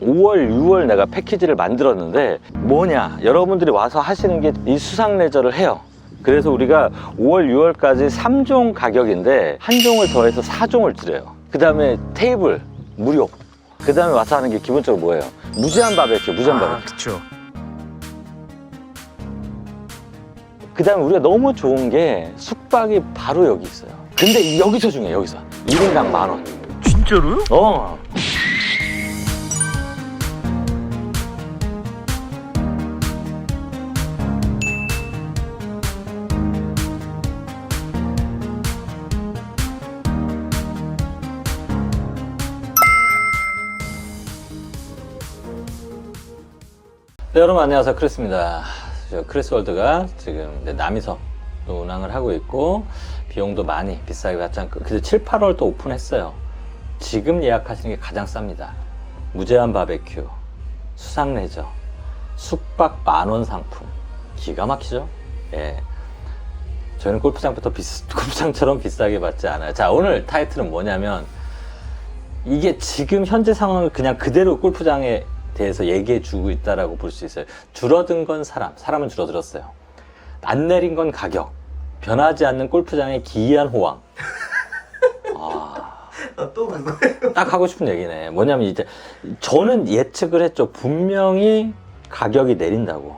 5월, 6월 내가 패키지를 만들었는데 뭐냐? 여러분들이 와서 하시는 게 이 수상 레저를 해요. 그래서 우리가 5월, 6월까지 3종 가격인데 한 종을 더해서 4종을 드려요. 그 다음에 테이블 무료. 그 다음에 와서 하는 게 기본적으로 뭐예요? 무제한 바베큐, 무제한 바베큐. 그쵸. 그 다음에 우리가 너무 좋은 게 숙박이 바로 여기 있어요. 근데 이- 여기서 중요해, 여기서. 1인당 만 원. 진짜로요? 어. 네, 여러분 안녕하세요. 크리스입니다. 저 크리스월드가 지금 또 운항을 하고 있고 비용도 많이 비싸게 받지 않고 근데 7, 8월 또 오픈했어요. 지금 예약하시는 게 가장 쌉니다. 무제한 바베큐 수상 레저 숙박 만원 상품. 기가 막히죠? 예. 저희는 골프장부터 비싸, 골프장처럼 비싸게 받지 않아요. 자 오늘 타이틀은 뭐냐면 이게 지금 현재 상황을 그냥 그대로 골프장에 대해서 얘기해 주고 있다라고 볼 수 있어요. 줄어든 건 사람, 사람은 줄어들었어요. 안 내린 건 가격, 변하지 않는 골프장의 기이한 호황. 아, 또 그거예요? 딱 하고 싶은 얘기네. 뭐냐면 이제 저는 예측을 했죠. 분명히 가격이 내린다고.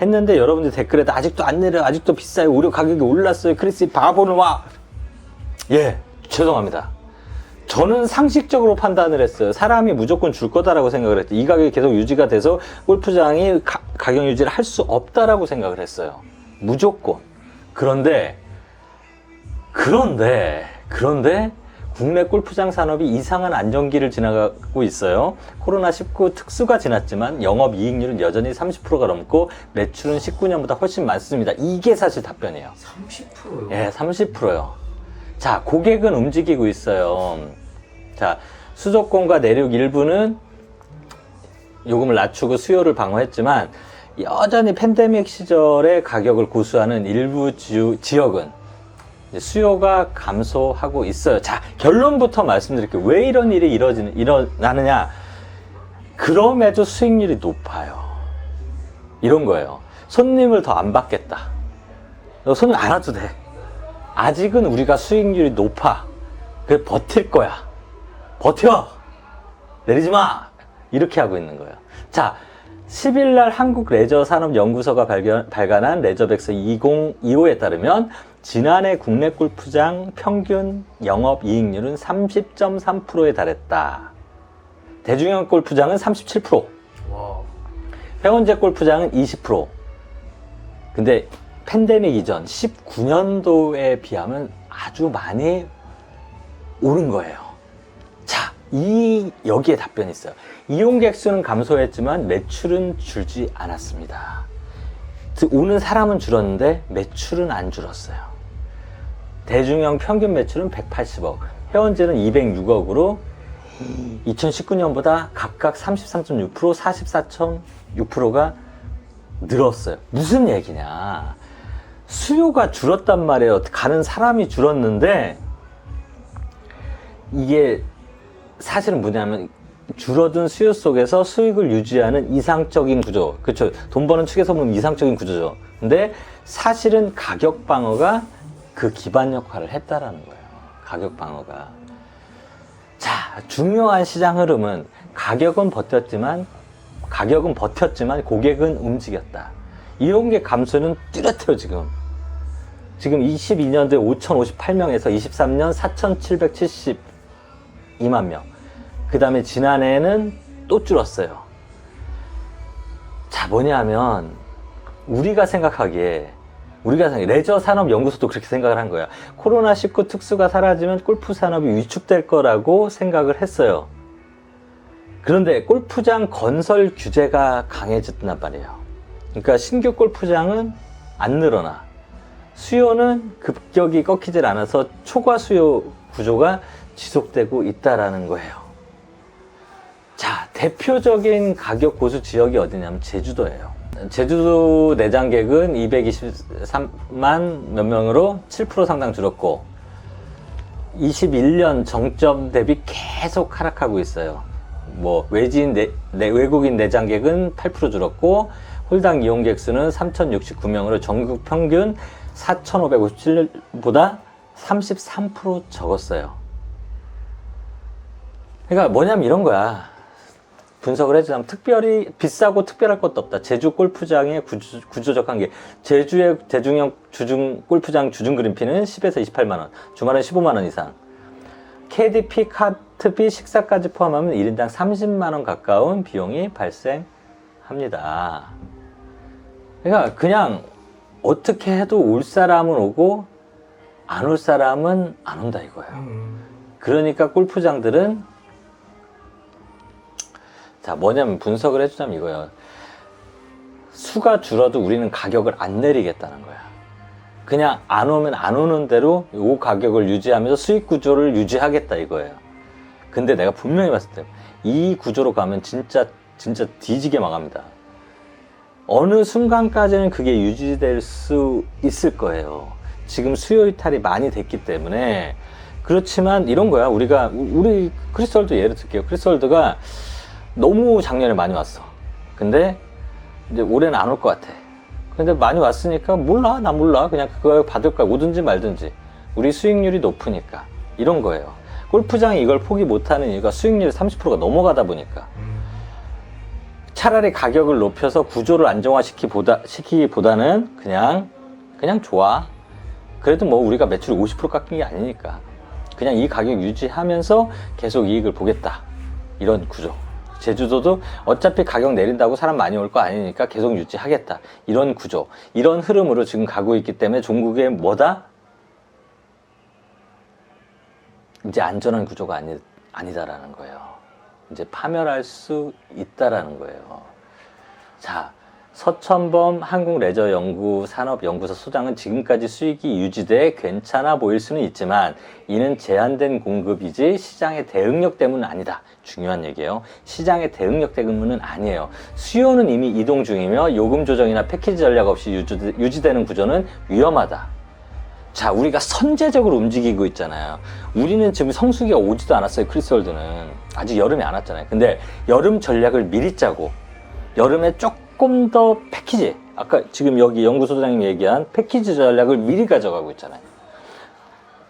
했는데 여러분들 댓글에 아직도 안 내려, 아직도 비싸요. 우려 가격이 올랐어요. 크리스 바보는 와. 예, 죄송합니다. 저는 상식적으로 판단을 했어요. 사람이 무조건 줄 거다라고 생각을 했죠. 이 가격이 계속 유지가 돼서 골프장이 가, 가격 유지를 할 수 없다라고 생각을 했어요. 무조건. 그런데, 그런데, 그런데, 국내 골프장 산업이 이상한 안정기를 지나가고 있어요. 코로나19 특수가 지났지만 영업 이익률은 여전히 30%가 넘고 매출은 19년보다 훨씬 많습니다. 이게 사실 답변이에요. 30%요? 예, 30%요. 자, 고객은 움직이고 있어요. 자, 수도권과 내륙 일부는 요금을 낮추고 수요를 방어했지만 여전히 팬데믹 시절에 가격을 고수하는 일부 지, 지역은 수요가 감소하고 있어요. 자, 결론부터 말씀드릴게요. 왜 이런 일이 이뤄지는, 일어나느냐. 그럼에도 수익률이 높아요. 이런 거예요. 손님을 더 안 받겠다. 너 손님 안 와도 돼. 아직은 우리가 수익률이 높아. 그 버틸 거야. 버텨! 내리지 마! 이렇게 하고 있는 거예요. 자, 10일 날 한국레저산업연구소가 발견, 발간한 레저백서 2025에 따르면 지난해 국내 골프장 평균 영업 이익률은 30.3%에 달했다. 대중형 골프장은 37%, 와. 회원제 골프장은 20%. 근데 팬데믹 이전 19년도에 비하면 아주 많이 오른 거예요. 자, 이 여기에 답변이 있어요. 이용객 수는 감소했지만 매출은 줄지 않았습니다. 즉, 오는 사람은 줄었는데 매출은 안 줄었어요. 대중형 평균 매출은 180억, 회원제는 206억으로 2019년보다 각각 33.6%, 44.6%가 늘었어요. 무슨 얘기냐? 수요가 줄었단 말이에요. 가는 사람이 줄었는데 이게 사실은 뭐냐면 줄어든 수요 속에서 수익을 유지하는 이상적인 구조. 그렇죠. 돈 버는 측에서 보면 이상적인 구조죠. 근데 사실은 가격 방어가 그 기반 역할을 했다라는 거예요. 가격 방어가. 자, 중요한 시장 흐름은 가격은 버텼지만 가격은 버텼지만 고객은 움직였다. 이용객 감소는 뚜렷해요, 지금. 지금 22년도에 5,058명에서 23년 4,772만 명. 그 다음에 지난해에는 또 줄었어요. 자, 뭐냐면, 우리가 생각하기에, 우리가 생각, 레저 산업 연구소도 그렇게 생각을 한 거야. 코로나19 특수가 사라지면 골프 산업이 위축될 거라고 생각을 했어요. 그런데 골프장 건설 규제가 강해졌단 말이에요. 그러니까 신규 골프장은 안 늘어나. 수요는 급격히 꺾이질 않아서 초과 수요 구조가 지속되고 있다라는 거예요. 자, 대표적인 가격 고수 지역이 어디냐면 제주도예요. 제주도 내장객은 223만 몇 명으로 7% 상당 줄었고 21년 정점 대비 계속 하락하고 있어요. 뭐 외지인 내, 내- 외국인 내장객은 8% 줄었고 홀당 이용객 수는 3,069명으로 전국 평균 4,557보다 33% 적었어요. 그러니까 뭐냐면 이런 거야. 분석을 해주자면 특별히 비싸고 특별할 것도 없다. 제주 골프장의 구조, 구조적 한계. 제주의 대중형 주중 골프장 주중 그린피는 10에서 28만 원, 주말은 15만 원 이상. KDP 카트비 식사까지 포함하면 1인당 30만 원 가까운 비용이 발생합니다. 그러니까 그냥 어떻게 해도 올 사람은 오고 안 올 사람은 안 온다 이거예요. 음. 그러니까 골프장들은 자 뭐냐면 분석을 해주자면 이거예요. 수가 줄어도 우리는 가격을 안 내리겠다는 거야. 그냥 안 오면 안 오는 대로 요 가격을 유지하면서 수익 구조를 유지하겠다 이거예요. 근데 내가 분명히 봤을 때 이 구조로 가면 진짜 진짜 뒤지게 망합니다. 어느 순간까지는 그게 유지될 수 있을 거예요. 지금 수요 이탈이 많이 됐기 때문에 그렇지만 이런 거야. 우리가 우리 크리스월드 예를 들게요. 크리스월드가 너무 작년에 많이 왔어. 근데 이제 올해는 안 올 것 같아. 근데 많이 왔으니까 몰라 나 몰라 그냥 그거 받을 거야 오든지 말든지 우리 수익률이 높으니까 이런 거예요. 골프장이 이걸 포기 못하는 이유가 수익률이 30%가 넘어가다 보니까 음. 차라리 가격을 높여서 구조를 안정화시키보다 시키기보다는 그냥 그냥 좋아. 그래도 뭐 우리가 매출이 50% 깎인 게 아니니까 그냥 이 가격 유지하면서 계속 이익을 보겠다 이런 구조. 제주도도 어차피 가격 내린다고 사람 많이 올 거 아니니까 계속 유지하겠다 이런 구조. 이런 흐름으로 지금 가고 있기 때문에 종국의 뭐다? 이제 안전한 구조가 아니, 아니다라는 거예요. 이제 파멸할 수 있다라는 거예요. 자, 서천범 한국레저연구산업연구소 소장은 지금까지 수익이 유지돼 괜찮아 보일 수는 있지만 이는 제한된 공급이지 시장의 대응력 때문은 아니다. 중요한 얘기예요. 시장의 대응력 때문은 아니에요. 수요는 이미 이동 중이며 요금 조정이나 패키지 전략 없이 유지, 유지되는 구조는 위험하다. 자, 우리가 선제적으로 움직이고 있잖아요. 우리는 지금 성수기가 오지도 않았어요, 크리스월드는. 아직 여름이 안 왔잖아요. 근데 여름 전략을 미리 짜고, 여름에 조금 더 패키지, 아까 지금 여기 연구소장님 얘기한 패키지 전략을 미리 가져가고 있잖아요.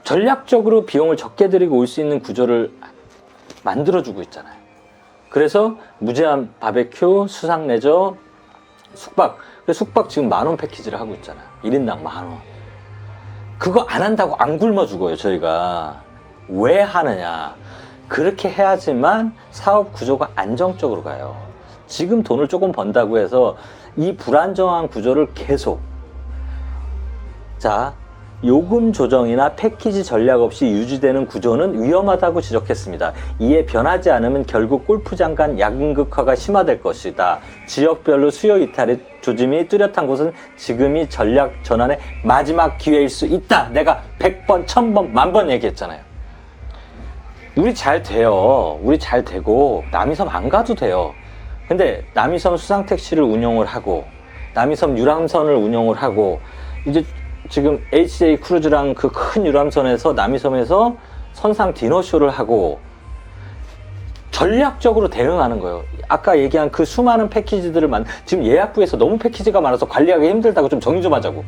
전략적으로 비용을 적게 들이고 올 수 있는 구조를 만들어주고 있잖아요. 그래서 무제한 바베큐, 수상 레저, 숙박. 그래서 숙박 지금 만 원 패키지를 하고 있잖아요. 1인당 만 원. 그거 안 한다고 안 굶어 죽어요, 저희가. 왜 하느냐. 그렇게 해야지만 사업 구조가 안정적으로 가요. 지금 돈을 조금 번다고 해서 이 불안정한 구조를 계속. 자, 요금 조정이나 패키지 전략 없이 유지되는 구조는 위험하다고 지적했습니다. 이에 변하지 않으면 결국 골프장 간 양극화가 심화될 것이다. 지역별로 수요 이탈의 조짐이 뚜렷한 곳은 지금이 전략 전환의 마지막 기회일 수 있다. 내가 100번, 1000번, 만번 얘기했잖아요. 우리 잘 돼요. 우리 잘 되고 남이섬 안 가도 돼요. 근데 남이섬 수상택시를 운영을 하고 남이섬 유람선을 운영을 하고 이제 지금 HJ 크루즈랑 그 큰 유람선에서 남이섬에서 선상 디너쇼를 하고 전략적으로 대응하는 거예요. 아까 얘기한 그 수많은 패키지들을 만 지금 예약부에서 너무 패키지가 많아서 관리하기 힘들다고 좀 정리 좀 하자고.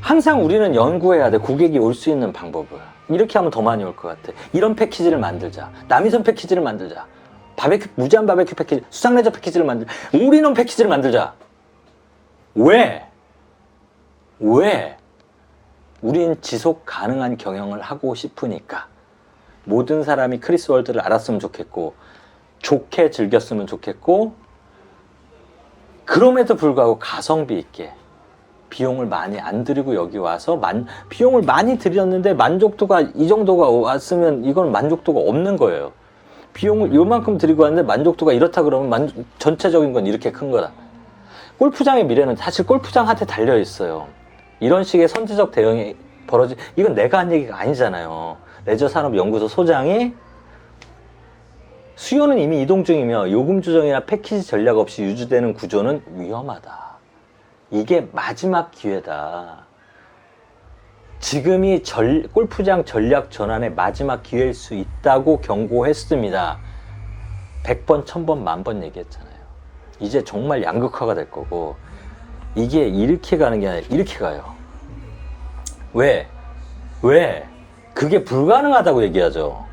항상 우리는 연구해야 돼. 고객이 올 수 있는 방법을. 이렇게 하면 더 많이 올 것 같아. 이런 패키지를 만들자. 남이섬 패키지를 만들자. 바베큐, 무제한 바베큐 패키지, 수상레저 패키지를 만들자. 올인원 패키지를 만들자. 왜? 왜? 우린 지속 가능한 경영을 하고 싶으니까. 모든 사람이 크리스 월드를 알았으면 좋겠고, 좋게 즐겼으면 좋겠고, 그럼에도 불구하고 가성비 있게 비용을 많이 안 들이고 여기 와서 만, 비용을 많이 들였는데 만족도가 이 정도가 왔으면 이건 만족도가 없는 거예요. 비용을 요만큼 들이고 왔는데 만족도가 이렇다 그러면 만, 전체적인 건 이렇게 큰 거다. 골프장의 미래는 사실 골프장한테 달려 있어요. 이런 식의 선제적 대응이 벌어지, 이건 내가 한 얘기가 아니잖아요. 레저산업연구소 소장이 수요는 이미 이동 중이며 요금 조정이나 패키지 전략 없이 유지되는 구조는 위험하다. 이게 마지막 기회다. 지금이 전- 골프장 전략 전환의 마지막 기회일 수 있다고 경고했습니다. 100번, 1000번, 만번 얘기했잖아요. 이제 정말 양극화가 될 거고, 이게 이렇게 가는 게 아니라 이렇게 가요. 왜? 왜? 그게 불가능하다고 얘기하죠.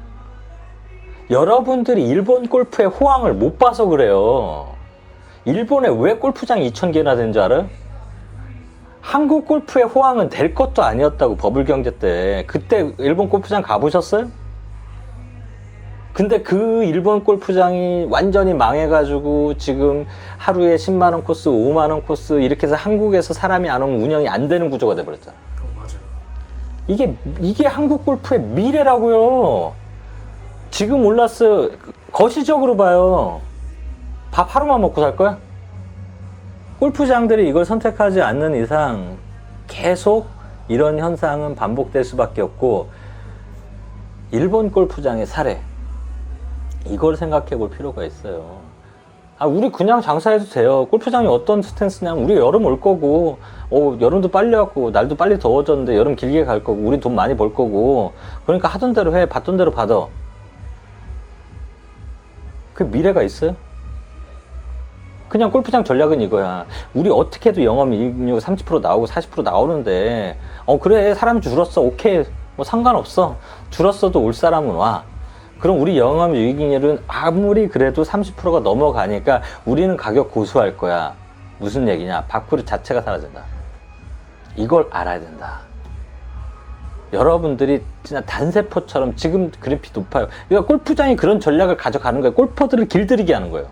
여러분들이 일본 골프의 호황을 못 봐서 그래요. 일본에 왜 골프장이 2,000개나 된 줄 알아요? 한국 골프의 호황은 될 것도 아니었다고 버블 경제 때. 그때 일본 골프장 가보셨어요? 근데 그 일본 골프장이 완전히 망해가지고 지금 하루에 10만원 코스, 5만원 코스 이렇게 해서 한국에서 사람이 안 오면 운영이 안 되는 구조가 돼버렸잖아. 어, 맞아요. 이게, 이게 한국 골프의 미래라고요. 지금 올랐어. 거시적으로 봐요. 밥 하루만 먹고 살 거야? 골프장들이 이걸 선택하지 않는 이상 계속 이런 현상은 반복될 수밖에 없고, 일본 골프장의 사례. 이걸 생각해 볼 필요가 있어요. 아, 우리 그냥 장사해도 돼요. 골프장이 어떤 스탠스냐면, 우리 여름 올 거고, 어, 여름도 빨리 왔고, 날도 빨리 더워졌는데, 여름 길게 갈 거고, 우리 돈 많이 벌 거고, 그러니까 하던 대로 해, 받던 대로 받아. 그 미래가 있어요? 그냥 골프장 전략은 이거야. 우리 어떻게 해도 영업이익률 30% 나오고 40% 나오는데, 어, 그래, 사람이 줄었어. 오케이. 뭐 상관없어. 줄었어도 올 사람은 와. 그럼 우리 영업이익률은 아무리 그래도 30%가 넘어가니까 우리는 가격 고수할 거야. 무슨 얘기냐? 밥그릇 자체가 사라진다. 이걸 알아야 된다. 여러분들이 진짜 단세포처럼 지금 그래픽 높아요. 그러니까 골프장이 그런 전략을 가져가는 거예요. 골퍼들을 길들이게 하는 거예요.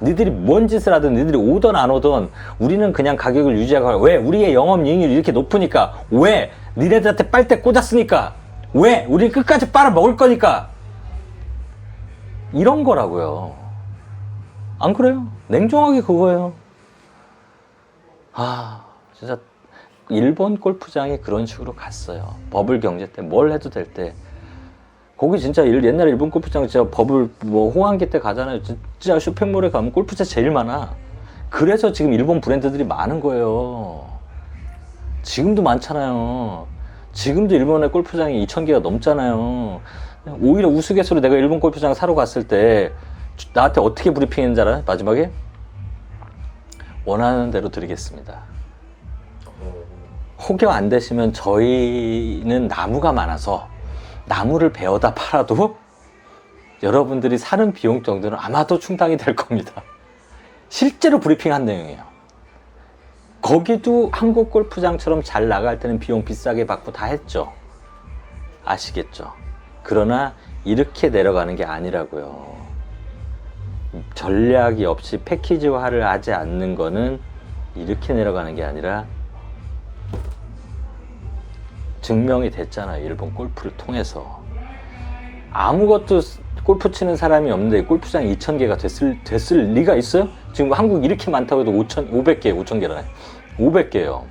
니들이 뭔 짓을 하든 니들이 오든 안 오든 우리는 그냥 가격을 유지하고 왜? 우리의 영업 이익률이 이렇게 높으니까 왜? 니네들한테 빨대 꽂았으니까 왜? 우리 끝까지 빨아 먹을 거니까 이런 거라고요. 안 그래요? 냉정하게 그거예요. 아, 진짜 일본 골프장이 그런 식으로 갔어요. 버블 경제 때 뭘 해도 될 때. 거기 진짜 일- 옛날에 일본 골프장 진짜 버블 뭐 호황기 때 가잖아요. 진짜 쇼핑몰에 가면 골프장 제일 많아. 그래서 지금 일본 브랜드들이 많은 거예요. 지금도 많잖아요. 지금도 일본의 골프장이 2,000개가 넘잖아요. 오히려 우스갯소리 내가 일본 골프장 사러 갔을 때 나한테 어떻게 브리핑했는지 알아요? 마지막에? 원하는 대로 드리겠습니다. 어, 혹여 안 되시면 저희는 나무가 많아서 나무를 베어다 팔아도 여러분들이 사는 비용 정도는 아마도 충당이 될 겁니다. 실제로 브리핑한 내용이에요. 거기도 한국 골프장처럼 잘 나갈 때는 비용 비싸게 받고 다 했죠. 아시겠죠? 그러나 이렇게 내려가는 게 아니라고요. 전략이 없이 패키지화를 하지 않는 거는 이렇게 내려가는 게 아니라 증명이 됐잖아요. 일본 골프를 통해서. 아무것도 스- 골프 치는 사람이 없는데 골프장 2,000개가 됐을, 됐을 리가 있어요? 지금 한국 이렇게 많다고 해도 5,000, 500개, 5,000개라네. 500개요.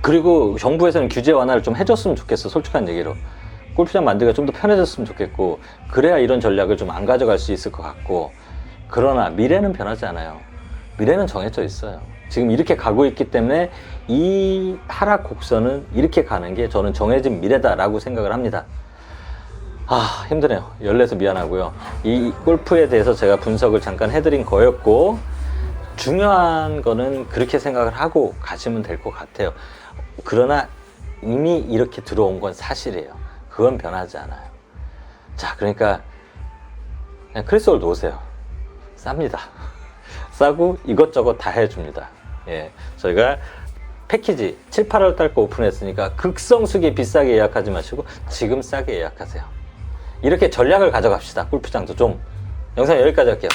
그리고 정부에서는 규제 완화를 좀 해줬으면 좋겠어. 솔직한 얘기로. 골프장 만들기가 좀 더 편해졌으면 좋겠고, 그래야 이런 전략을 좀 안 가져갈 수 있을 것 같고, 그러나 미래는 변하지 않아요. 미래는 정해져 있어요. 지금 이렇게 가고 있기 때문에 이 하락 곡선은 이렇게 가는 게 저는 정해진 미래다라고 생각을 합니다. 아, 힘드네요. 열내서 미안하고요. 이 골프에 대해서 제가 분석을 잠깐 해드린 거였고, 중요한 거는 그렇게 생각을 하고 가시면 될 것 같아요. 그러나 이미 이렇게 들어온 건 사실이에요. 그건 변하지 않아요. 자, 그러니까 그냥 크리스홀드 오세요. 쌉니다. 싸고 이것저것 다 해줍니다. 예, 저희가 패키지 7, 8월 달 거 오픈했으니까 극성수기 비싸게 예약하지 마시고 지금 싸게 예약하세요. 이렇게 전략을 가져갑시다. 골프장도 좀. 영상 여기까지 할게요.